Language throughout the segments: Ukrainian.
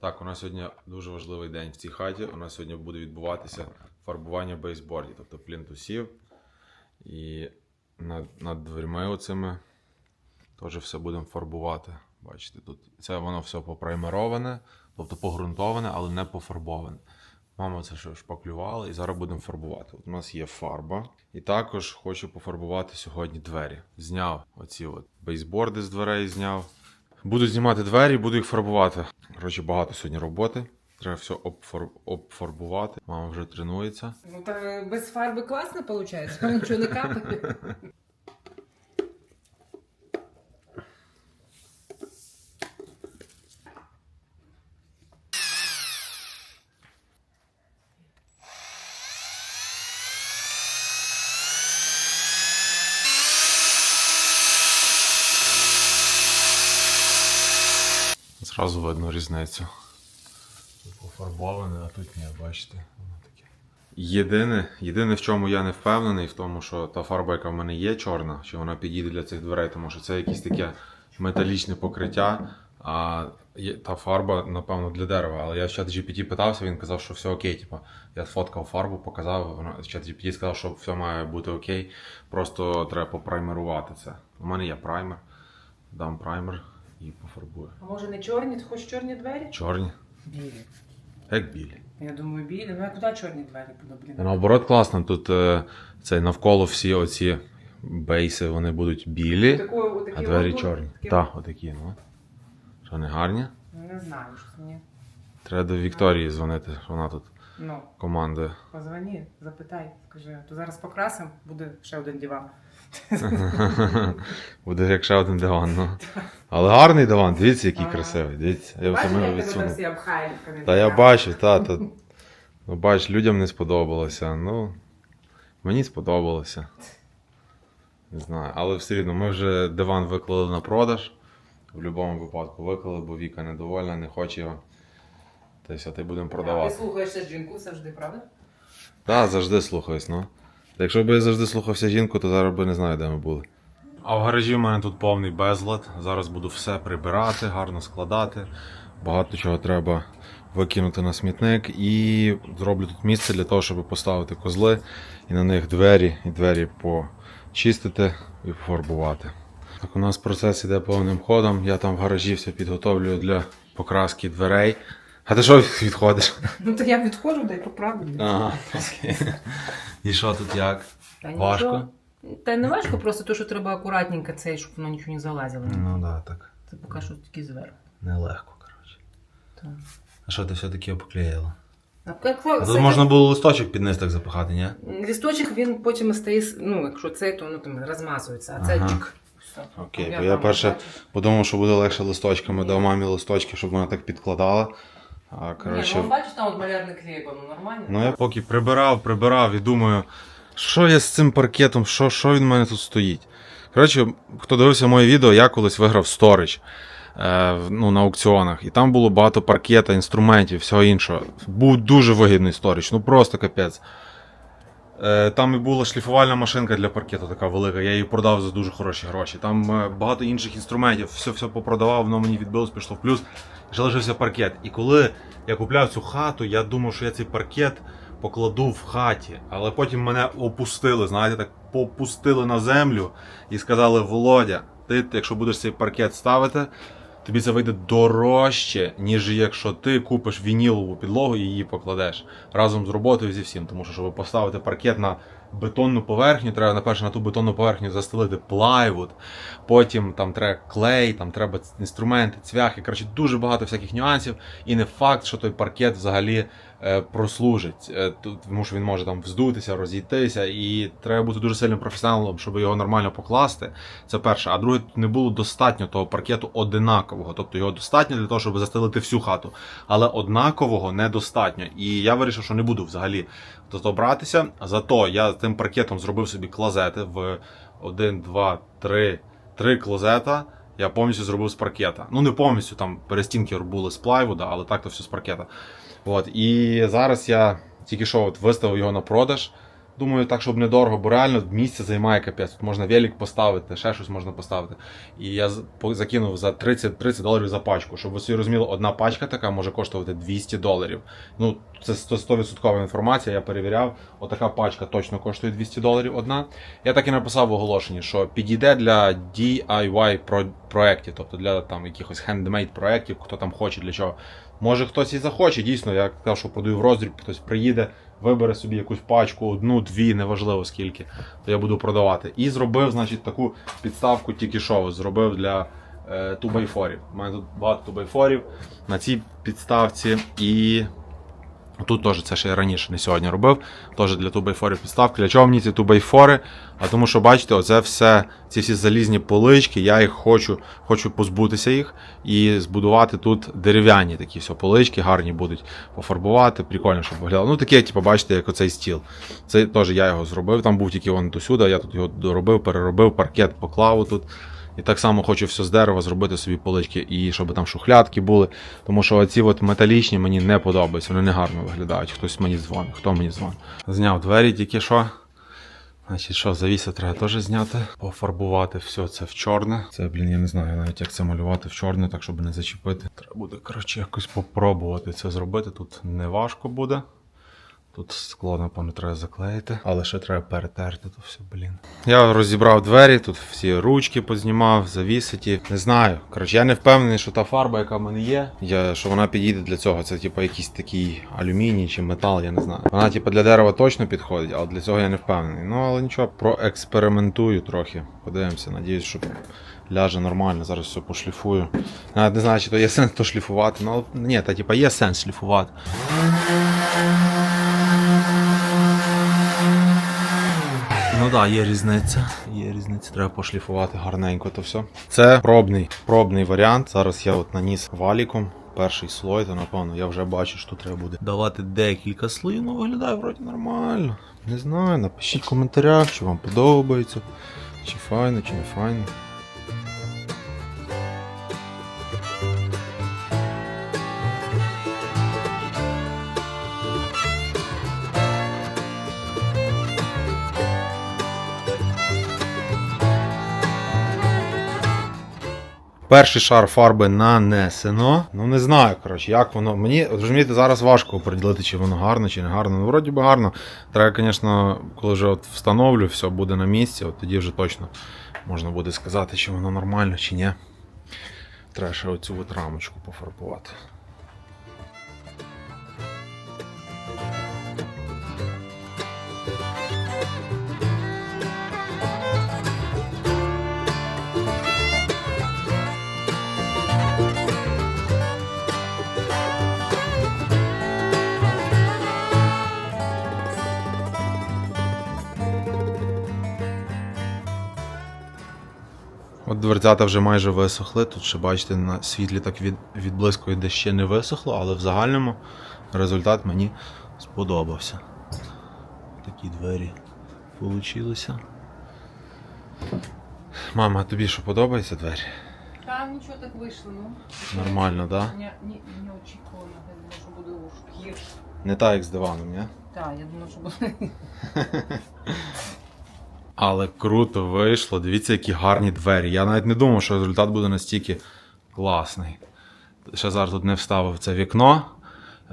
Так, у нас сьогодні дуже важливий день в цій хаті. У нас сьогодні буде відбуватися фарбування бейсбордів, тобто плінтусів. І над, над дверми оцими теж все будемо фарбувати. Бачите, тут це воно все попраймероване, тобто погрунтоване, але не пофарбоване. Мама це ще шпаклювала і зараз будемо фарбувати. От у нас є фарба. І також хочу пофарбувати сьогодні двері. Зняв оці от бейсборди з дверей зняв. Буду знімати двері, буду їх фарбувати. Коротше, багато сьогодні роботи. Треба все обфар... обфарбувати. Мама вже тренується. Ну так без фарби класно виходить, нічого не капає. Зразу видно різницю. Тут пофарбоване, а тут ні, бачите. Єдине, єдине, в чому я не впевнений, в тому, що та фарба, яка в мене є, чорна, що вона підійде для цих дверей, тому що це якесь таке металічне покриття. А та фарба, напевно, для дерева. Але я в чат GPT питався, він казав, що все окей. Типу, я сфоткав фарбу, показав. Вона чат GPT сказав, що все має бути окей. Просто треба попраймерувати це. У мене є праймер. Дам праймер і пофарбую. А може не чорні, ти хочеш чорні двері? Чорні, Білі. як білі. Я думаю, білі. Ну а куди чорні двері буду, Наоборот, класно. Тут е, це навколо всі оці бейси вони будуть білі, Такої, отакі а двері от- чорні. такі- Так, отакі, ну. Що не гарні? Не знаю, що мені. Треба до Вікторії дзвонити, що вона тут Ну, командує. позвони, запитай, скажи, то зараз покрасимо, буде ще один диван. Буде як ще один диван, ну. Але гарний диван, дивіться, який Ага. красивий. Дивіться, я Бачиш, саме як тебе відсунув. всі обхайліками? Та я бачу, та, та. Ну, бач, людям не сподобалося. Ну, мені сподобалося. Не знаю, але все рівно, ми вже диван виклали на продаж. В будь-якому випадку виклали, бо Віка недовольна, не хоче його. Та й все, та й Ти слухаєшся жінку завжди, правда? Так, завжди слухаюсь, ну. Та Якщо б я завжди слухався жінку, то зараз би не знаю, де ми були. А в гаражі в мене тут повний безлад. Зараз буду все прибирати, гарно складати. Багато чого треба викинути на смітник. І зроблю тут місце для того, щоб поставити козли і на них двері, і двері почистити і пофарбувати. Так, у нас процес іде повним ходом. Я там в гаражі все підготовлюю для покраски дверей. А ти що відходиш? Ну то я відходжу, дай поправлю. Ага, І що тут як? Та Важко? нічого. Та не важко, просто то, що треба акуратненько цей, щоб воно нічого не залазило. Ну да, так. Це поки що тільки зверху. Нелегко, коротше. Так. А що ти все-таки обклеїла? А як, А тут можна було листочок під низ так запихати, ні? Лісточок він потім стає, с- ну, якщо цей, то воно там розмазується, а це Ага. чик. Все. Окей, бо я там перше бачу. подумав, що буде легше листочками, дав мамі листочки, щоб вона так підкладала. А, Ні, ну бачиш, там от малярний клей, воно нормально. ну я поки прибирав, прибирав і думаю, що я з цим паркетом, що, що він в мене тут стоїть. Коротше, хто дивився моє відео, я колись виграв сторіч. Е, ну, на аукціонах, і там було багато паркета, інструментів, всього іншого. Був дуже вигідний сторіч, ну просто капець. Е, Там і була шліфувальна машинка для паркету така велика, я її продав за дуже хороші гроші. Там е, багато інших інструментів, все все попродавав, воно мені відбилось, пішло в плюс. Ще лишився паркет. І коли я купляв цю хату, я думав, що я цей паркет покладу в хаті. Але потім мене опустили, знаєте, так попустили на землю і сказали: Володя, ти, якщо будеш цей паркет ставити, тобі це вийде дорожче, ніж якщо ти купиш вінілову підлогу і її покладеш разом з роботою зі всім. Тому що, щоб поставити паркет на бетонну поверхню, треба наперше на ту бетонну поверхню застелити плайвуд, потім там треба клей, там треба інструменти, цвяхи. Коротше, дуже багато всяких нюансів. І не факт, що той паркет взагалі прослужить. Е, тому що він може там вздутися, розійтися, і треба бути дуже сильним професіоналом, щоб його нормально покласти. Це перше. А друге, не було достатньо того паркету одинакового. Тобто його достатньо для того, щоб застелити всю хату. Але однакового недостатньо. І я вирішив, що не буду взагалі до. Зато я тим паркетом зробив собі клозети в 1, 2, 3, 3 клозета. Я повністю зробив з паркета. Ну, не повністю, там перестінки були з плайвуда, але так то все з паркета. От. І зараз я тільки що от виставив його на продаж. Думаю, так, щоб недорого, бо реально місце займає капець. Тут можна велик поставити, ще щось можна поставити. І я закинув за 30, 30 доларів за пачку. Щоб ви собі розуміли, одна пачка така може коштувати 200 доларів. Ну, це 100 100% інформація, я перевіряв. Отака пачка точно коштує 200 доларів одна. Я так і написав в оголошенні, що підійде для DIY про- проєктів, тобто для там якихось хендмейд проєктів, хто там хоче для чого. Може хтось і захоче, дійсно, я казав, що продаю в роздріб, хтось приїде, вибере собі якусь пачку, одну, дві, неважливо скільки, то я буду продавати. І зробив, значить, таку підставку тільки що зробив для е, тубайфорів. У мене тут багато тубайфорів на цій підставці і. Тут теж це ще я раніше, не сьогодні робив. Теж для тубайфорів підставки. Для чого мені ці тубайфори? А тому що, бачите, оце все, ці всі залізні полички, я їх хочу, хочу позбутися їх і збудувати тут дерев'яні такі все полички, гарні будуть пофарбувати, прикольно, щоб виглядало. Ну таке, типу, бачите, як оцей стіл. Це теж я його зробив. Там був тільки вон досюди, я тут його доробив, переробив, паркет поклав тут. І так само хочу все з дерева зробити собі полички, і щоб там шухлядки були. Тому що оці от металічні мені не подобаються, вони не гарно виглядають. Хтось мені дзвонить, хто мені дзвонить. Зняв двері тільки що. Значить, що, завіси треба теж зняти, пофарбувати все це в чорне. Це, блін, я не знаю навіть як це малювати в чорне, так щоб не зачепити. Треба буде, коротше, якось попробувати це зробити. Тут не важко буде. Тут скло, напевно, треба заклеїти, але ще треба перетерти то все, блін. Я розібрав двері, тут всі ручки познімав, завіситі. Не знаю. Коротше, я не впевнений, що та фарба, яка в мене є, я, що вона підійде для цього. Це типу якийсь такий алюміній чи метал, я не знаю. Вона, типу, для дерева точно підходить, але для цього я не впевнений. Ну, але нічого, проекспериментую трохи. Подивимося, надіюсь, що ляже нормально. Зараз все пошліфую. Навіть не знаю, чи то є сенс то шліфувати. Ну, але- ні, та типу є сенс шліфувати. Ну так, є різниця. Є різниця, треба пошліфувати гарненько то все. Це пробний, пробний варіант. Зараз я от наніс валіком. Перший слой, то напевно я вже бачу, що треба буде давати декілька слоїв, ну виглядає вроді нормально. Не знаю, напишіть в коментарях, чи вам подобається, чи файно, чи не файно. Перший шар фарби нанесено. Ну не знаю, коротше, як воно. Мені розумієте, зараз важко оприділити, чи воно гарно, чи не гарно. Ну, вроді би гарно. Треба, звісно, коли вже от встановлю, все буде на місці, от тоді вже точно можна буде сказати, чи воно нормально, чи ні. Треба ще оцю от рамочку пофарбувати. Дверцята вже майже висохли. Тут ще бачите, на світлі так від, відблискує, де ще не висохло, але в загальному результат мені сподобався. Такі двері получилися. Мама, тобі що подобається двері? Там нічого так вийшло, ну. Нормально, так? Да? Не, не, не очікувано, я думала, що буде гірше. Не так, як з диваном, ні? Так, я думала, що буде. Але круто вийшло. Дивіться, які гарні двері. Я навіть не думав, що результат буде настільки класний. Ще зараз тут не вставив це вікно.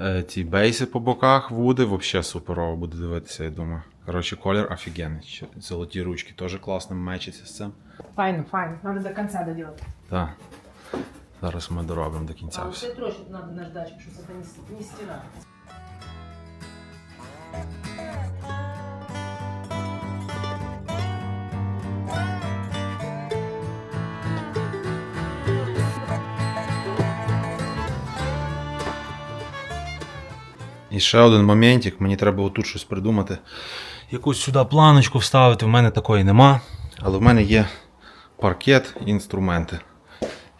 Е, Ці бейси по боках вуди. Взагалі суперово буде дивитися, я думаю. Коротше, колір офігенний. Золоті ручки теж класно мечаться з цим. Файно, файно. Надо до кінця доделать. Так. Зараз ми доробимо до кінця А все. трошки надо наждать, чтобы это не, с- І ще один моментик, мені треба отут щось придумати. Якусь сюди планочку вставити, в мене такої нема. Але в мене є паркет і інструменти.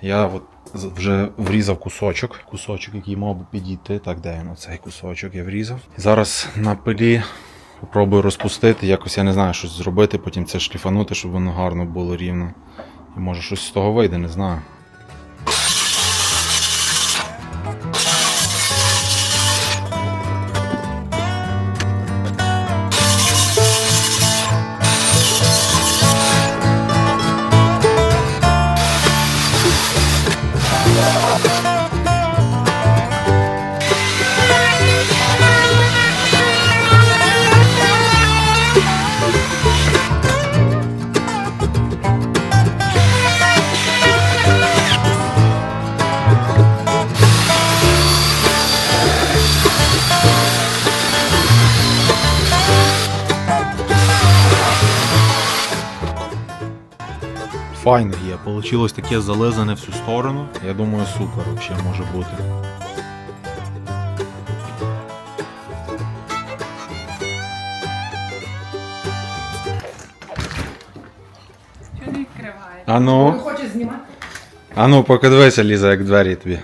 Я от вже врізав кусочок, кусочок, який мав би підійти. Так, де він? Оцей кусочок я врізав. Зараз на пилі попробую розпустити, якось я не знаю, щось зробити, потім це шліфанути, щоб воно гарно було рівно. І може щось з того вийде, не знаю. Файно є. Получилось таке зализане всю сторону. Я думаю, супер взагалі може бути. Що не відкриває? А ну, хочеш знімати? а ну, поки дивися, Ліза, як двері тобі.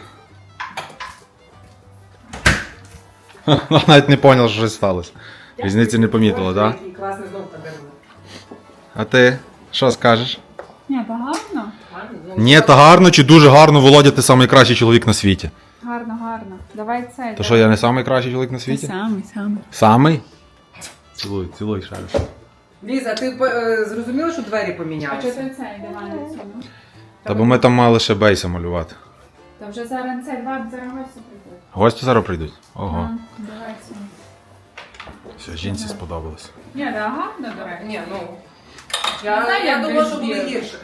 Вона навіть не поняла, що щось сталося. Різниці не помітила, так? Знов подарунок. А ти що скажеш? Ні, то гарно. Ні, та гарно чи дуже гарно, Володя, ти найкращий чоловік на світі. Гарно, гарно. Давай цей. То що, я не найкращий чоловік на світі? Самий, самий. Самий? Цілуй, цілуй ще. Ліза, ти е, зрозуміла, що двері А помінялися? ти цей диван? Та бо ми там мали ще бейса малювати. Та вже зараз цей два зараз гості прийдуть. Гості зараз прийдуть. Ого. Ага, Давай сюди. Все, жінці сподобалось. Ні, да, гарно, до речі. Ні, ну. Не Я, знаю, я думала, що буде гірше.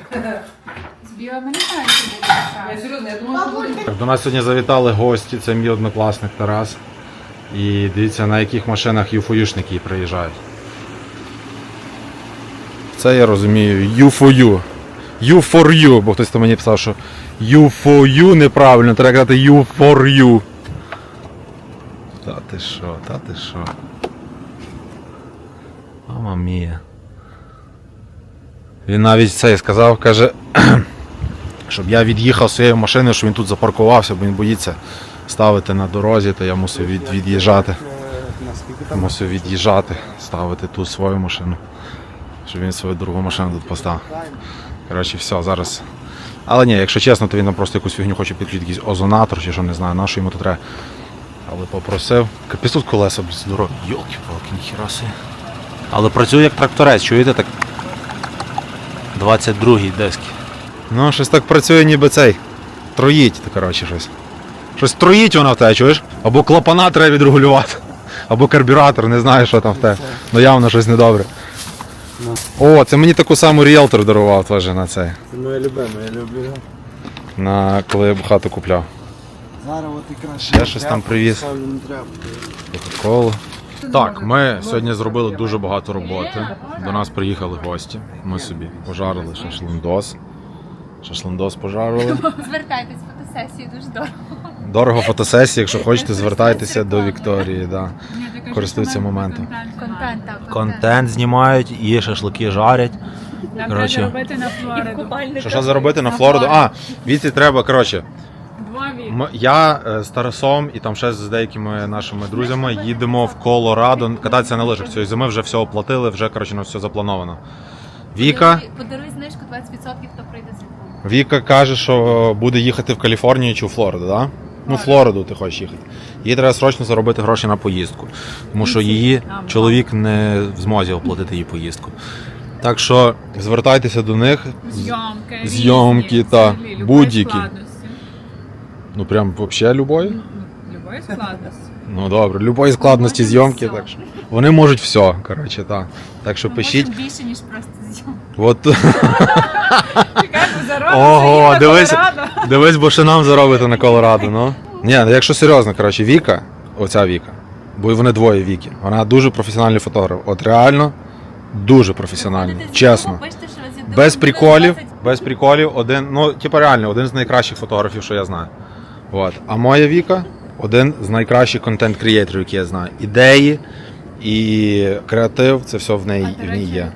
З білими не знаю, що буде Я серйозно, я думала, що буде Так, до нас сьогодні завітали гості, це мій однокласник Тарас. І дивіться, на яких машинах юфоюшники приїжджають. Це я розумію, U4U. U for you, бо хтось там мені писав, що U for you неправильно, треба казати U for you. Та ти що, та ти що. Мама мія. Він навіть це сказав, каже, щоб я від'їхав своєю машиною, щоб він тут запаркувався, бо він боїться ставити на дорозі, то я мусив від, від'їжджати. Мусив від'їжджати, ставити тут свою машину. Щоб він свою другу машину тут поставив. Коротше, все, зараз. Але ні, якщо чесно, то він нам просто якусь фігню хоче підключити, якийсь озонатор чи що не знаю, на що йому то треба. Але попросив. Капець тут колеса здорові. Йолки-палки, ніхіра собі. Але працює як тракторець, чуєте так? 22-й диски. Ну, щось так працює, ніби цей. Троїть, коротше, щось. Щось троїть вона в тебе, чуєш? Або клапана треба відрегулювати, або карбюратор, не знаю, що там в тебе. Ну явно щось недобре. О, це мені таку саму ріелтор дарував теж на цей. Це моє любиме, я люблю його. На коли я хату купляв. Зараз от якраз Ще щось там привіз. Кока-колу. Так, ми сьогодні зробили дуже багато роботи. До нас приїхали гості. Ми собі пожарили шашлиндос. Шашлиндос пожарили. Звертайтесь фотосесії, дуже дорого. Дорого фотосесії, якщо хочете, звертайтеся до Вікторії. Да. Користуються моментом. Контент так. Контент знімають і шашлики жарять. Нам Коротше. треба робити на Флориду. Що що заробити на Флориду? А, віці треба, коротше. Я е, з Тарасом і там ще з деякими нашими друзями їдемо в Колорадо кататися на лижах. Цієї зими вже все оплатили, вже коротше на все заплановано. Віка, Подаруй- знижку 20%, хто прийде з віком. Віка каже, що буде їхати в Каліфорнію чи в Флориду, да? Ну, Флориду ти хочеш їхати. Їй треба срочно заробити гроші на поїздку, тому що її чоловік не в змозі оплатити її поїздку. Так що звертайтеся до них. Зйомки. Зйомки, та, будь-які. Ну прям взагалі любої. Любої складності. Ну добре, любої складності Можемо зйомки. все. Так що вони можуть все. Коротше, так. Так що пишіть. більше, ніж просто зйомки. От бо заробимо. ого, дивись, дивись, бо ще нам заробити на Колорадо. Ну ні, ну якщо серйозно, коротше, Віка, оця Віка, бо вони двоє Віки. Вона дуже професіональний фотограф. От реально дуже професіональний, чесно. Без приколів, без приколів, один, ну, типу реально, один з найкращих фотографів, що я знаю. От. А моя Віка один з найкращих контент-крієторів, які я знаю. Ідеї і креатив це все в неї, в ній є.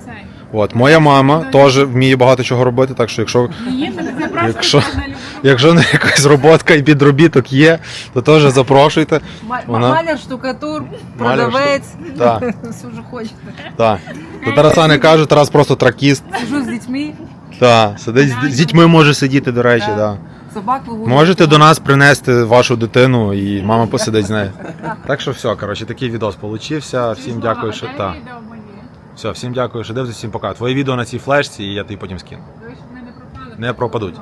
От, моя мама теж вміє багато чого робити, так що якщо, Якщо- якщо в неї якась роботка і підробіток є, то теж запрошуйте. Вона- Маляр, штукатур, продавець. Так, вже хочете. так. До Тараса не кажу, Тарас просто тракіст. Сижу з дітьми, Так, сидить з- з дітьми може сидіти, до речі, Так. Собак вигулюю. Можете до нас принести вашу дитину і мама посидить з нею. Так що все, коротше, такий відос получився. Всім дякую, що та. Все, всім дякую, що дивитесь, всім пока. Твої відео на цій флешці, і я тобі потім скину. Не пропадуть.